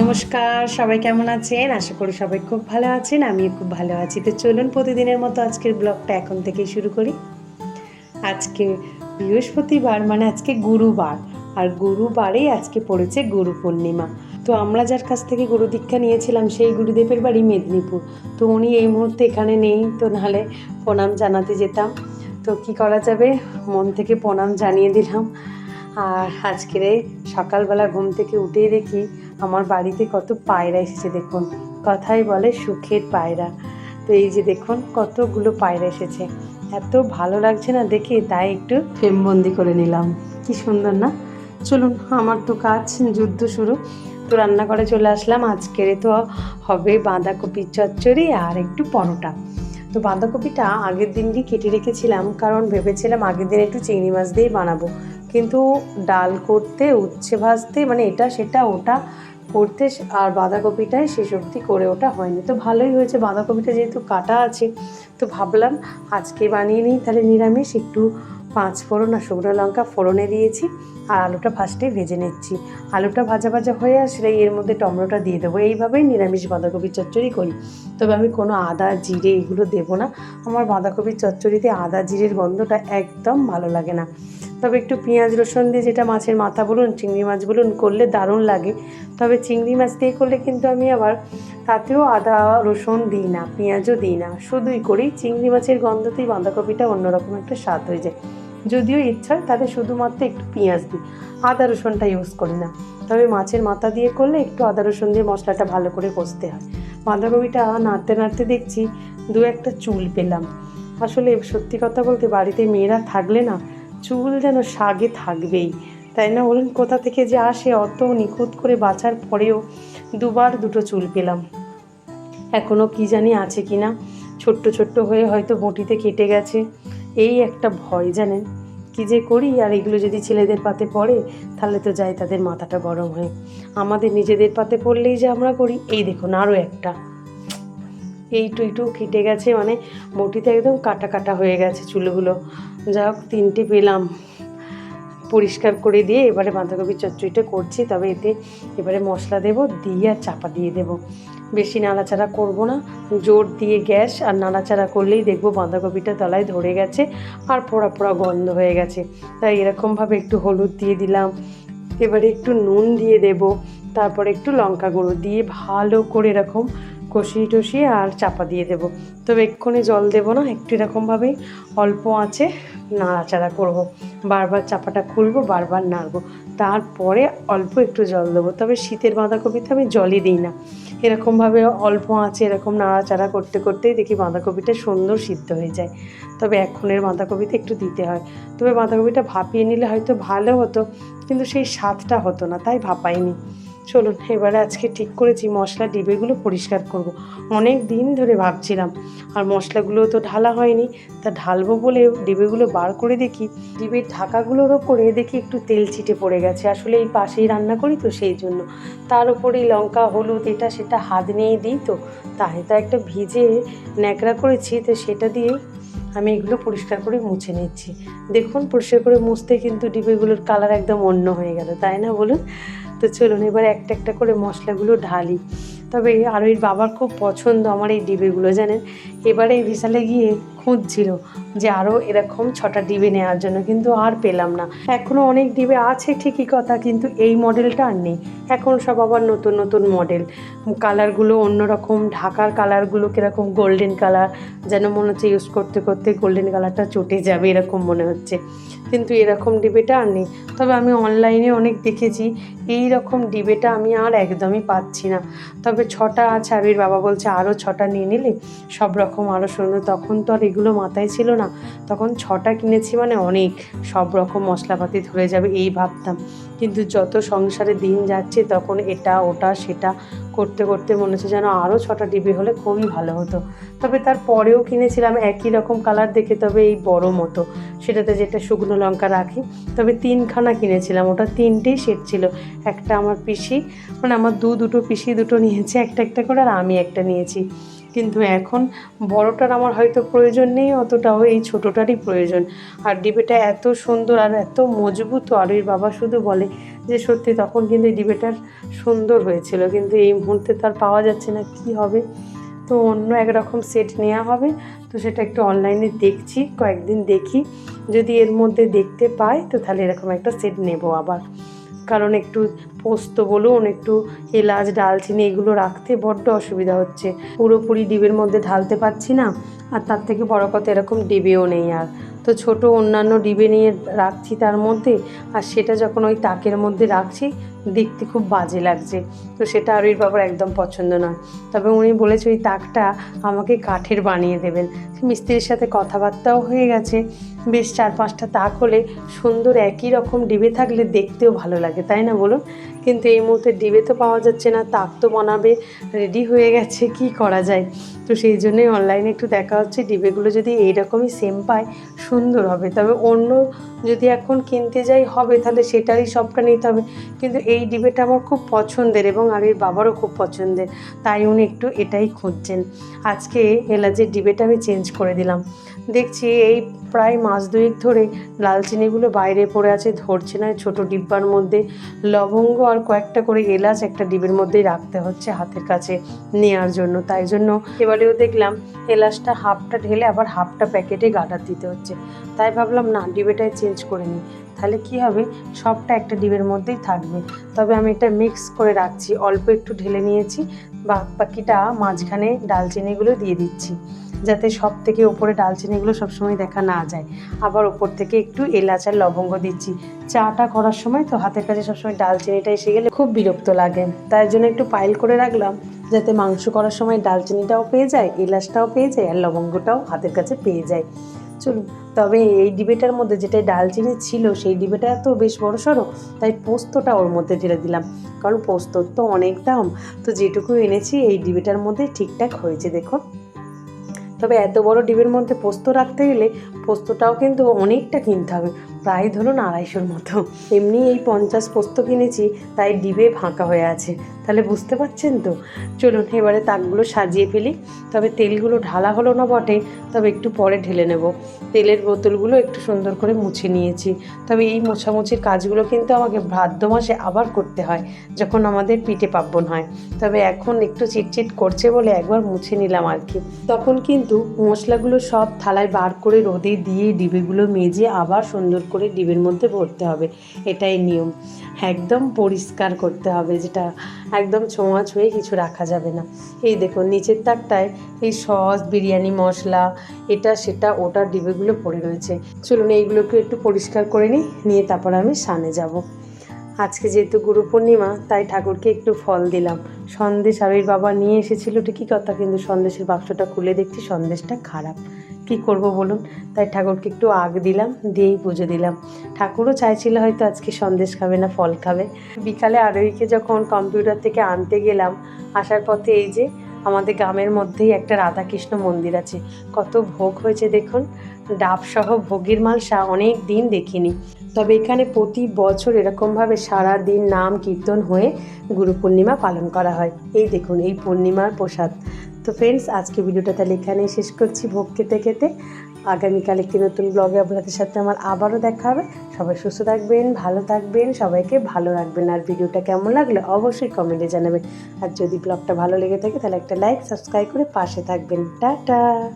নমস্কার, সবাই কেমন আছেন? আশা করি সবাই খুব ভালো আছেন, আমিও খুব ভালো আছি। তো চলুন প্রতিদিনের মতো আজকের ব্লগটা এখন থেকেই শুরু করি। আজকে বৃহস্পতিবার মানে আজকে গুরুবার, আর গুরুবারেই আজকে পড়েছে গুরু পূর্ণিমা। তো আমরা যার কাছ থেকে গুরু দীক্ষা নিয়েছিলাম, সেই গুরুদেবের বাড়ি মেদিনীপুর। তো উনি এই মুহূর্তে এখানে নেই, তো নাহলে প্রণাম জানাতে যেতাম। তো কি করা যাবে? মন থেকে প্রণাম জানিয়ে দিলাম। আর আজকের সকালবেলা ঘুম থেকে উঠেই দেখি আমার বাড়িতে কত পায়রা এসেছে দেখুন। কথাই বলে সুখের পায়রা। তো এই যে দেখুন, কতগুলো পায়রা এসেছে। এত ভালো লাগছে না দেখে, তাই একটু ফ্রেমবন্দি করে নিলাম। কি সুন্দর না? চলুন, আমার তো কাজ, যুদ্ধ শুরু। তো রান্নাঘরে চলে আসলাম। আজকের তো হবে বাঁধাকপির চচ্চড়ি আর একটু পরোটা। তো বাঁধাকপিটা আগের দিনই কেটে রেখেছিলাম, কারণ ভেবেছিলাম আগের দিন একটু চিংড়ি মাছ দিয়েই বানাবো। কিন্তু ডাল করতে, উচ্ছে ভাজতে মানে এটা, সেটা, ওটা করতে আর বাঁধাকপিটাই শেষ অবধি করে ওটা হয়নি। তো ভালোই হয়েছে, বাঁধাকপিটা যেহেতু কাটা আছে, তো ভাবলাম আজকে বানিয়ে নিই। তাহলে নিরামিষ, একটু পাঁচ ফোড়ন আর শুকনো লঙ্কা ফোড়নে দিয়েছি আর আলুটা ফার্স্টে ভেজে নিচ্ছি। আলুটা ভাজা ভাজা হয়ে আসলে এর মধ্যে টমেটোটা দিয়ে দেবো। এইভাবেই নিরামিষ বাঁধাকপির চচ্চড়ি করি। তবে আমি কোনো আদা, জিরে এগুলো দেবো না। আমার বাঁধাকপির চচ্চড়িতে আদা, জিরের গন্ধটা একদম ভালো লাগে না। তবে একটু পেঁয়াজ, রসুন দিয়ে যেটা মাছের মাথা বলুন, চিংড়ি মাছ বলুন, করলে দারুণ লাগে। তবে চিংড়ি মাছ দিয়ে করলে কিন্তু আমি আবার তাতেও আদা, রসুন দিই না, পেঁয়াজও দিই না। শুধুই করি, চিংড়ি মাছের গন্ধতেই বাঁধাকপিটা অন্যরকম একটা স্বাদ হয়ে যায়। যদিও ইচ্ছা হয় তাহলে শুধুমাত্র একটু পেঁয়াজ দিই, আদা, রসুনটা ইউজ করি না। তবে মাছের মাথা দিয়ে করলে একটু আদা, রসুন দিয়ে মশলাটা ভালো করে কষতে হয়। বাঁধাকপিটা নাড়তে নাড়তে দেখছি দু একটা চুল পেলাম। আসলে সত্যি কথা বলতে বাড়িতে মেয়েরা থাকলে না চুল যেন শাগে থাকবেই। তাই না বলুন কোথা থেকে যে আসে অত নিখুঁত করে বাঁচার পরেও দুবার দুটো চুল পেলাম। এখনও কি জানি আছে কি না। ছোট্ট ছোট্ট হয়ে হয়তো বটিতে কেটে গেছে। এই একটা ভয় জানেন? কি যে করি? আর এগুলো যদি ছেলেদের পাতে পড়ে, তাহলে তো যায় তাদের মাথাটা গরম হয়। আমাদের নিজেদের পাতে পড়লেই যে আমরা করি, এই দেখুন আরও একটা। এই টুইটু কেটে গেছে মানে বটিতে একদম কাটা কাটা হয়ে গেছে চুলগুলো। যা হোক তিনটে পেলাম। পরিষ্কার করে দিয়ে এবারে বাঁধাকপির চচ্চড়িটা করছি, তবে এতে এবারে মশলা দেব, দিয়ে আর চাপা দিয়ে দেব। বেশি নাড়াচাড়া করব না, জোর দিয়ে গ্যাস আর নাড়াচাড়া করলেই দেখব বাঁধাকপিটা তলায় ধরে গেছে আর পোড়া পোড়া গন্ধ হয়ে গেছে। তাই এরকমভাবে একটু হলুদ দিয়ে দিলাম, এবারে একটু নুন দিয়ে দেব, তারপরে একটু লঙ্কা গুঁড়ো দিয়ে ভালো করে এরকম কষিয়ে টষিয়ে আর চাপা দিয়ে দেবো। তবে এক্ষুনি জল দেবো না, একটু এরকমভাবেই অল্প আছে নাড়াচাড়া করব। বারবার চাপাটা খুলবো, বারবার নাড়বো। তারপরে অল্প একটু জল দেবো। তবে শীতের বাঁধাকপিতে আমি জলই দিই না। এরকমভাবে অল্প আছে, এরকম নাড়াচাড়া করতে করতেই দেখি বাঁধাকপিটা সুন্দর সিদ্ধ হয়ে যায়। তবে এখনের বাঁধাকপিতে একটু দিতে হয়। তবে বাঁধাকপিটা ভাপিয়ে নিলে হয়তো ভালো হতো, কিন্তু সেই স্বাদটা হতো না, তাই ভাপাইনি। চলুন, এবারে আজকে ঠিক করেছি, মশলা ডিবেগুলো পরিষ্কার করব। অনেক দিন ধরে ভাবছিলাম, আর মশলাগুলো তো ঢালা হয়নি, তা ঢালবো বলে ডিবেগুলো বার করে দেখি। ডিবের ঢাকাগুলোর ওপরে দেখি একটু তেল ছিটে পড়ে গেছে, আসলে এই পাশেই রান্না করি তো সেই জন্য। তার উপরেই লঙ্কা, হলুদ, এটা সেটা হাত নিয়ে দিই তো, তাই তা একটা ভিজে ন্যাকড়া করেছি, তো সেটা দিয়ে আমি এগুলো পরিষ্কার করে মুছে নিচ্ছি। দেখুন, পরিষ্কার করে মুছতে কিন্তু ডিবেগুলোর কালার একদম অন্য হয়ে গেল, তাই না বলুন? তো চলুন এবার একটা একটা করে মশলাগুলো ঢালি। তবে আরোহীর বাবার খুব পছন্দ আমার এই ডিবেগুলো, জানেন? এবারে বিশালে গিয়ে খুঁজছিল যে আরও এরকম ছটা ডিবে নেওয়ার জন্য, কিন্তু আর পেলাম না। এখনও অনেক ডিবে আছে, ঠিকই কথা, কিন্তু এই মডেলটা আর নেই। এখন সব আবার নতুন নতুন মডেল। কালারগুলো অন্যরকম, ঢাকার কালারগুলো কীরকম, গোল্ডেন কালার, যেন মনে হচ্ছে ইউজ করতে করতে গোল্ডেন কালারটা চটে যাবে এরকম মনে হচ্ছে। কিন্তু এরকম ডিবেটা আর নেই। তবে আমি অনলাইনে অনেক দেখেছি এই রকম ডিবেটা আমি আর একদমই পাচ্ছি না। তবে ছটা আছে আর বাবা বলছে আরও ছটা নিয়ে নিলে সব রকম আরও সুন্দর, তখন তো আর এগুলো মাথায় ছিল না। তখন ছটা কিনেছি মানে অনেক। সব রকম মশলাপাতি ধরে যাবে এই ভাবতাম। কিন্তু যত সংসারে দিন যাচ্ছে, তখন এটা, ওটা, সেটা করতে করতে মনে হচ্ছে যেন আরও ছটা ডিবি হলে খুবই ভালো হতো। তবে তার পরেও কিনেছিলাম একই রকম কালার দেখে, তবে এই বড় মতো। সেটাতে যেটা শুকনো লঙ্কা রাখি, তবে তিনখানা কিনেছিলাম। ওটা তিনটেই সেট ছিল। একটা আমার পিসি মানে আমার দু, দুটো পিসি, দুটো নিয়েছে, একটা একটা করে, আর আমি একটা নিয়েছি। কিন্তু এখন বড়টার আমার হয়তো প্রয়োজন নেই, অতটাও এই ছোটোটারই প্রয়োজন। আর ডিবেটা এত সুন্দর আর এত মজবুত আর ওই বাবা শুধু বলে যে, সত্যি তখন কিন্তু এই ডিবেটার সুন্দর হয়েছিল, কিন্তু এই মুহূর্তে তো আর পাওয়া যাচ্ছে না, কি হবে? তো অন্য একরকম সেট নেওয়া হবে, তো সেটা একটু অনলাইনে দেখছি, কয়েকদিন দেখি। যদি এর মধ্যে দেখতে পাই, তো তাহলে এরকম একটা সেট নেব আবার। কারণ একটু পোস্ত বলুন, একটু এলাচ, ডালচিনি এগুলো রাখতে বড্ড অসুবিধা হচ্ছে। পুরোপুরি ডিবের মধ্যে ঢালতে পারছি না, আর তার থেকে বড় কথা এরকম ডিবেও নেই আর। তো ছোট অন্যান্য ডিবে নিয়ে রাখছি তার মধ্যে, আর সেটা যখন ওই তাকের মধ্যে রাখছি, দেখতে খুব বাজে লাগছে। তো সেটা আরুর বাবার একদম পছন্দ নয়। তবে উনি বলেছে ওই তাকটা আমাকে কাঠের বানিয়ে দেবেন। মিস্ত্রির সাথে কথাবার্তাও হয়ে গেছে। বেশ চার পাঁচটা তাক হলে সুন্দর একই রকম ডিবে থাকলে দেখতেও ভালো লাগে, তাই না বলুন? কিন্তু এই মুহূর্তে ডিবে তো পাওয়া যাচ্ছে না, তাক তো বানাবে রেডি হয়ে গেছে, কি করা যায়? তো সেই জন্যই অনলাইনে একটু দেখা হচ্ছে, ডিবেগুলো যদি এইরকমই সেম পায়, সুন্দর হবে। তবে অন্য যদি এখন কিনতে যাই, হবে, তাহলে সেটারই সবটা নিতে হবে। কিন্তু এই ডিবেটা আমার খুব পছন্দের এবং আর এর বাবারও খুব পছন্দের, তাই উনি একটু এটাই খুঁজছেন। আজকে এলাচের ডিবেটা আমি চেঞ্জ করে দিলাম। দেখছি এই প্রায় মাস দুয়েক ধরে লালচিনিগুলো বাইরে পড়ে আছে, ধরছে না ছোট ডিব্বার মধ্যে। লবঙ্গ আর কয়েকটা করে এলাচ একটা ডিবের মধ্যেই রাখতে হচ্ছে হাতের কাছে নেওয়ার জন্য। তাই জন্য এবারেও দেখলাম এলাচটা হাফটা ঢেলে আবার হাফটা প্যাকেটে গাডার দিতে হচ্ছে। তাই ভাবলাম, না, ডিবেটাই চেঞ্জ করে নিই। তাহলে কি হবে? সবটা একটা ডিবের মধ্যেই থাকবে। তবে আমি এটা মিক্স করে রাখছি, অল্প একটু ঢেলে নিয়েছি বা বাকিটা মাঝখানে ডালচিনিগুলো দিয়ে দিচ্ছি। যাতে সব থেকে ওপরে ডালচিনিগুলো সবসময় দেখা না যায়। আবার ওপর থেকে একটু এলাচ আর লবঙ্গ দিচ্ছি। চাটা করার সময় তো হাতের কাছে সবসময় ডালচিনিটা এসে গেলে খুব বিরক্ত লাগে। তাই জন্য একটু পাইল করে রাখলাম, যাতে মাংস করার সময় ডালচিনিটাও পেয়ে যায়, এলাচটাও পেয়ে যায় আর লবঙ্গটাও হাতের কাছে পেয়ে যায়। চলুন, তবে এই ডিবেটার মধ্যে যেটা ডালচিনি ছিল, সেই ডিবেটা তো বেশ বড় সড়ো, তাই পোস্তটা ওর মধ্যে ঢেলে দিলাম। কারণ পোস্তর তো অনেক দাম, তো যেটুকু এনেছি এই ডিবেটার মধ্যে ঠিকঠাক হয়েছে দেখো তবে এত বড় ডিবের মধ্যে পোস্ত রাখতে গেলে পোস্তটাও কিন্তু অনেকটা কিনতে হবে। প্রায় ধরুন আড়াইশোর মতো। এমনি এই পঞ্চাশ পোস্ত কিনেছি, তাই ডিবে ফাঁকা হয়ে আছে। তাহলে বুঝতে পারছেন তো? চলুন, এবারে তাকগুলো সাজিয়ে ফেলি। তবে তেলগুলো ঢালা হলো না বটে, তবে একটু পরে ঢেলে নেব। তেলের বোতলগুলো একটু সুন্দর করে মুছে নিয়েছি। তবে এই মোছামুছির কাজগুলো কিন্তু আমাকে ভাদ্র মাসে আবার করতে হয়, যখন আমাদের পিঠে পার্বণ হয়। তবে এখন একটু চিটচিট করছে বলে একবার মুছে নিলাম আর কি। তখন কিন্তু মশলাগুলো সব থালায় বার করে রোদে দিয়ে ডিবেগুলো মেজে আবার সুন্দর করে ডিবের মধ্যে ভরতে হবে, এটাই নিয়ম। একদম পরিষ্কার করতে হবে যেটা একদম ছোঁয়া ছুঁয়ে কিছু রাখা যাবে না। এই দেখুন, নিচের তাকটায় এই সস, বিরিয়ানি মশলা, এটা, সেটা ওটার ডিবেগুলো পড়ে রয়েছে। চলুন এইগুলোকে একটু পরিষ্কার করে নিই, নিয়ে তারপর আমি সানে যাব। আজকে যেহেতু গুরু পূর্ণিমা, তাই ঠাকুরকে একটু ফল দিলাম। সন্দেশ আবির বাবা নিয়ে এসেছিল, ঠিকই কথা, কিন্তু সন্দেশের বাক্সটা খুলে দেখছি সন্দেশটা খারাপ। কি করব বলুন? তাই ঠাকুরকে একটু আগ দিলাম, দিয়েই পুজো দিলাম। ঠাকুরও চাইছিল হয়তো আজকে সন্দেশ খাবে না, ফল খাবে। বিকালে আরোহীকে যখন কম্পিউটার থেকে আনতে গেলাম, আসার পথে এই যে আমাদের গ্রামের মধ্যেই একটা রাধাকৃষ্ণ মন্দির আছে। কত ভোগ হয়েছে দেখুন। ডাবসহ ভোগের মালসা অনেক দিন দেখিনি। তবে এখানে প্রতি বছর এরকমভাবে সারা দিন নাম কীর্তন হয়ে গুরু পূর্ণিমা পালন করা হয়। এই দেখুন, এই পূর্ণিমার প্রসাদ। তো ফ্রেন্ডস আজকে ভিডিওটা তাহলে এখানেই শেষ করছি। ভোগ খেতে খেতে আগামীকাল একটি নতুন ব্লগে আপনাদের সাথে আমার আবারও দেখা হবে। সবাই সুস্থ থাকবেন, ভালো থাকবেন, সবাইকে ভালো রাখবেন। আর ভিডিওটা কেমন লাগলে অবশ্যই কমেন্টে জানাবেন। আর যদি ব্লগটা ভালো লেগে থাকে, তাহলে একটা লাইক সাবস্ক্রাইব করে পাশে থাকবেন। টাটা!